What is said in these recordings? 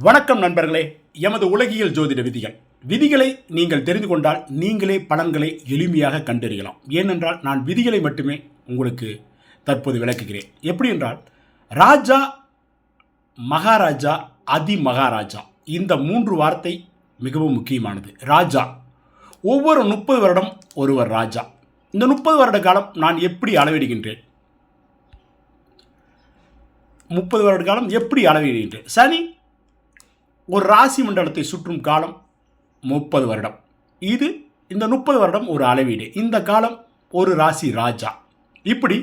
வணக்கம் நண்பர்களே. எமது உலகியல் ஜோதிட விதிகள். விதிகளை நீங்கள் தெரிந்து கொண்டால் நீங்களே பலன்களை எளிமையாக கண்டறியலாம். ஏனென்றால் நான் விதிகளை மட்டுமே உங்களுக்கு தற்போது விளக்குகிறேன். எப்படி என்றால் ராஜா மகாராஜா அதி மகாராஜா இந்த மூன்று வார்த்தை மிகவும் முக்கியமானது. ராஜா. ஒவ்வொரு முப்பது வருடம் ஒருவர் ராஜா. இந்த முப்பது வருட காலம் நான் எப்படி அளவிடுகின்றேன்? முப்பது வருட காலம் எப்படி அளவிடுகின்றேன்? சனி ஒரு ராசி மண்டலத்தை சுற்றும் காலம் முப்பது வருடம். இது இந்த முப்பது வருடம் ஒரு அளவீடு. இந்த காலம் ஒரு ராசி ராஜா. இப்படி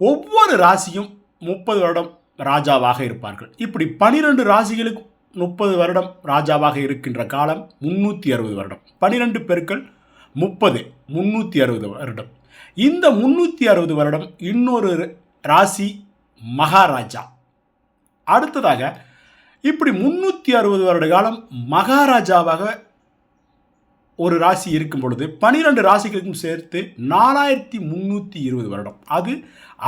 ஒவ்வொரு ராசியும் முப்பது வருடம் ராஜாவாக இருப்பார்கள். இப்படி பனிரெண்டு ராசிகளுக்கு முப்பது வருடம் ராஜாவாக இருக்கின்ற காலம் முன்னூற்றி அறுபது வருடம். பனிரெண்டு பெருக்கள் முப்பது முன்னூற்றி அறுபது வருடம். இந்த முன்னூற்றி அறுபது வருடம் இன்னொரு ராசி மகாராஜா. அடுத்ததாக இப்படி முன்னூற்றி அறுபது வருட காலம் மகாராஜாவாக ஒரு ராசி இருக்கும் பொழுது பனிரெண்டு ராசிகளுக்கும் சேர்த்து நாலாயிரத்தி முந்நூற்றி இருபது வருடம். அது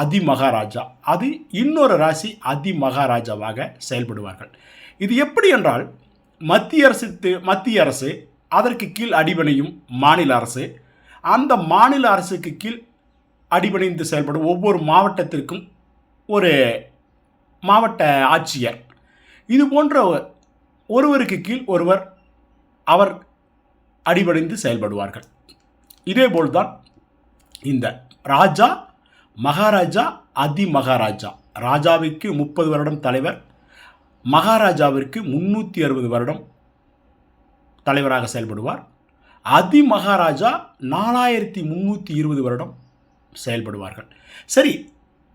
அதிமகாராஜா. அது இன்னொரு ராசி அதிமகாராஜாவாக செயல்படுவார்கள். இது எப்படி என்றால் மத்திய அரசு மத்திய அரசு அதற்கு கீழ் அடிபணியும் மாநில அரசு அந்த மாநில அரசுக்கு கீழ் அடிபணிந்து செயல்படும் ஒவ்வொரு மாவட்டத்திற்கும் ஒரு மாவட்ட ஆட்சியர் இது போன்ற ஒருவருக்கு கீழ் ஒருவர் அவர் அடிபடைந்து செயல்படுவார்கள். இதேபோல்தான் இந்த ராஜா மகாராஜா அதி மகாராஜா ராஜாவிற்கு முப்பது வருடம் தலைவர் மகாராஜாவிற்கு முன்னூற்றி அறுபது வருடம் தலைவராக செயல்படுவார். அதி மகாராஜா நாலாயிரத்தி முந்நூற்றி இருபது வருடம் செயல்படுவார்கள். சரி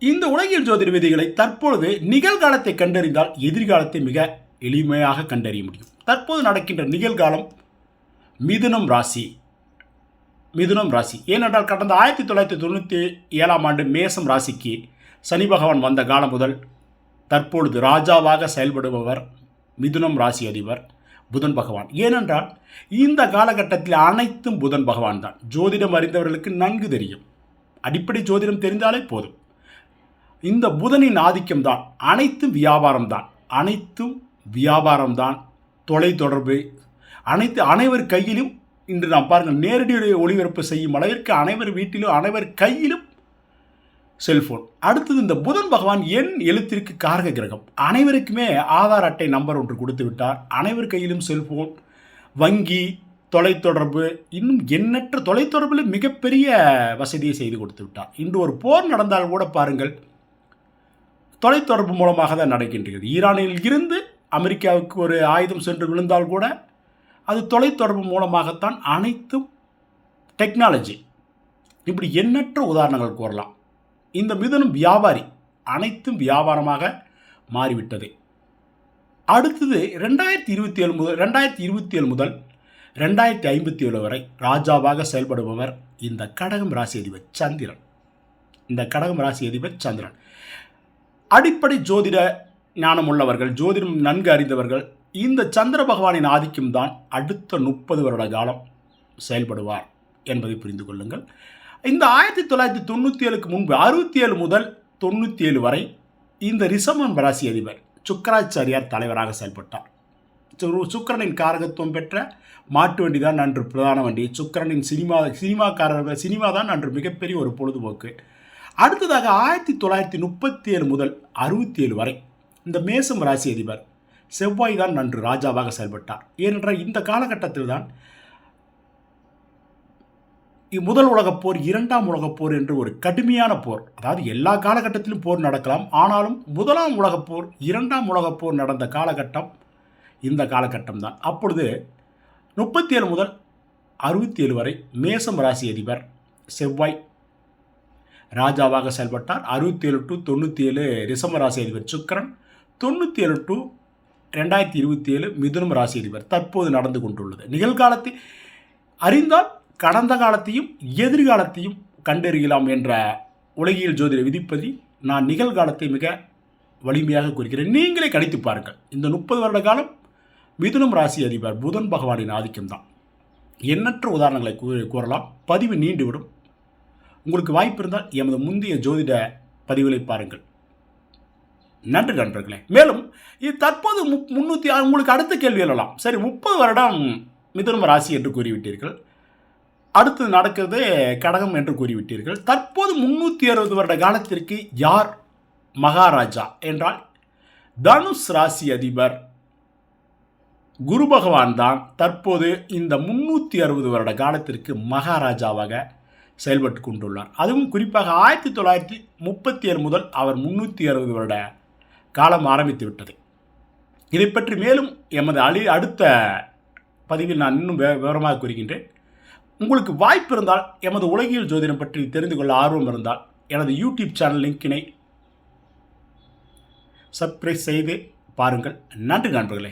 இந்த உலகியல் ஜோதிட விதிகளை தற்பொழுது நிகழ்காலத்தை கண்டறிந்தால் எதிர்காலத்தை மிக எளிமையாக கண்டறிய முடியும். தற்போது நடக்கின்ற நிகழ்காலம் மிதுனம் ராசி. மிதுனம் ராசி. ஏனென்றால் கடந்த ஆயிரத்தி தொள்ளாயிரத்தி தொண்ணூற்றி ஏழாம் ஆண்டு மேசம் ராசிக்கு சனி பகவான் வந்த காலம் முதல் தற்பொழுது ராஜாவாக செயல்படுபவர் மிதுனம் ராசி அதிபர் புதன் பகவான். ஏனென்றால் இந்த காலகட்டத்தில் அனைத்தும் புதன் பகவான் தான். ஜோதிடம் அறிந்தவர்களுக்கு நன்கு தெரியும். அடிப்படை ஜோதிடம் தெரிந்தாலே போதும். இந்த புதனின் ஆதிக்கம் தான் அனைத்தும் வியாபாரம் தான் அனைத்தும் வியாபாரம் தான் தொலைத்தொடர்பு அனைத்து அனைவர் கையிலும் இன்று நாம் பாருங்கள் நேரடி ஒளிபரப்பு செய்யும் அளவிற்கு அனைவர் வீட்டிலும் அனைவர் கையிலும் செல்போன். அடுத்தது இந்த புதன் பகவான் என் எழுத்திற்கு காரக கிரகம். அனைவருக்குமே ஆதார் அட்டை நம்பர் ஒன்று கொடுத்து விட்டார். அனைவர் கையிலும் செல்போன் வங்கி தொலைத்தொடர்பு இன்னும் எண்ணற்ற தொலைத்தொடர்பில் மிகப்பெரிய வசதியை செய்து கொடுத்து விட்டார். இன்று ஒரு போர் நடந்தால் கூட பாருங்கள் தொலைத்தொடர்பு மூலமாக தான் நடக்கின்றது. ஈரானில் இருந்து அமெரிக்காவுக்கு ஒரு ஆயுதம் சென்று விழுந்தால் கூட அது தொலைத்தொடர்பு மூலமாகத்தான் அனைத்தும் டெக்னாலஜி. இப்படி எண்ணற்ற உதாரணங்கள் கூறலாம். இந்த மிதனும் வியாபாரி அனைத்தும் வியாபாரமாக மாறிவிட்டது. அடுத்தது ரெண்டாயிரத்தி இருபத்தி ஏழு முதல் ரெண்டாயிரத்தி இருபத்தி ஏழு முதல் ரெண்டாயிரத்தி ஐம்பத்தி ஏழு வரை ராஜாவாக செயல்படுபவர் இந்த கடகம் ராசி அதிபர் சந்திரன். இந்த கடகம் ராசி அதிபர் சந்திரன். அடிப்படை ஜோதிட ஞானம் உள்ளவர்கள் ஜோதிடம் நன்கு அறிந்தவர்கள் இந்த சந்திர பகவானின் ஆதிக்கம் தான் அடுத்த முப்பது வருட காலம் செயல்படுவார் என்பதை புரிந்து கொள்ளுங்கள். இந்த ஆயிரத்தி தொள்ளாயிரத்தி தொண்ணூற்றி ஏழுக்கு முன்பு அறுபத்தி ஏழு முதல் தொண்ணூற்றி ஏழு வரை இந்த ரிசமன் ராசி அதிபர் சுக்கராச்சாரியார் தலைவராக செயல்பட்டார். சுக்கரனின் சுக்கிரனின் காரகத்துவம் பெற்ற மாட்டு வண்டி தான் அன்று பிரதான வண்டி. சுக்கிரனின் சினிமா சினிமாக்காரர் சினிமா தான் அன்று மிகப்பெரிய ஒரு பொழுதுபோக்கு. அடுத்ததாக ஆயிரத்தி தொள்ளாயிரத்தி முப்பத்தி ஏழு முதல் அறுபத்தி ஏழு வரை இந்த மேசம் ராசி அதிபர் செவ்வாய் தான் நன்று ராஜாவாக செயல்பட்டார். ஏனென்றால் இந்த காலகட்டத்தில் தான் முதல் உலகப் போர் இரண்டாம் உலகப் போர் என்று ஒரு கடுமையான போர். அதாவது எல்லா காலகட்டத்திலும் போர் நடக்கலாம். ஆனாலும் முதலாம் உலகப் போர் இரண்டாம் உலகப் போர் நடந்த காலகட்டம் இந்த காலகட்டம் தான். அப்பொழுது முப்பத்தி ஏழு முதல் அறுபத்தி ஏழு வரை மேசம் ராசி அதிபர் செவ்வாய் ராஜாவாக செயல்பட்டார். அறுபத்தி ஏழு டு தொண்ணூற்றி ஏழு ரிசம ராசி அதிபர் சுக்கிரன் தொண்ணூற்றி ஏழு டு ரெண்டாயிரத்தி இருபத்தி ஏழு மிதுனம் ராசி அதிபர் தற்போது நடந்து கொண்டுள்ளது. நிகழ்காலத்தை அறிந்தால் கடந்த காலத்தையும் எதிர்காலத்தையும் கண்டறியலாம் என்ற உலகியல் ஜோதிட விதிப்பதி நான் நிகழ்காலத்தை மிக வலிமையாக குறிக்கிறேன் நீங்களே கணித்து பாருங்கள். இந்த முப்பது வருட காலம் மிதுனம் ராசி அதிபர் புதன் பகவானின் ஆதிக்கம்தான். எண்ணற்ற உதாரணங்களை கூறலாம். பதிவு நீண்டுவிடும். உங்களுக்கு வாய்ப்பு இருந்தால் எமது முந்தைய ஜோதிட பதிவுகளை பாருங்கள். நன்றி நண்பர்களே. மேலும் இது தற்போது முப் முந்நூற்றி உங்களுக்கு அடுத்த கேள்வி எழலாம். சரி முப்பது வருடம் மிதுனம் ராசி என்று கூறிவிட்டீர்கள். அடுத்து நடக்கிறது கடகம் என்று கூறிவிட்டீர்கள். தற்போது முன்னூற்றி அறுபது வருட காலத்திற்கு யார் மகாராஜா என்றால் தனுஷ் ராசி அதிபர் குரு பகவான் தான் தற்போது இந்த முன்னூற்றி அறுபது வருட காலத்திற்கு மகாராஜாவாக செயல்பட்டு கொண்டுள்ளார். அதுவும் குறிப்பாக ஆயிரத்தி தொள்ளாயிரத்தி முப்பத்தி ஏழு முதல் அவர் முன்னூற்றி அறுபது வருட காலம் ஆரம்பித்து விட்டது. இதை பற்றி மேலும் எமது அழி அடுத்த பதிவில் நான் இன்னும் வே- விவரமாக கூறுகின்றேன். உங்களுக்கு வாய்ப்பு இருந்தால் எமது உலகியல் ஜோதிடம் பற்றி தெரிந்து கொள்ள ஆர்வம் இருந்தால் எனது யூடியூப் சேனல் லிங்கினை சப்ஸ்கிரைப் செய்து பாருங்கள். நன்றி நண்பர்களே.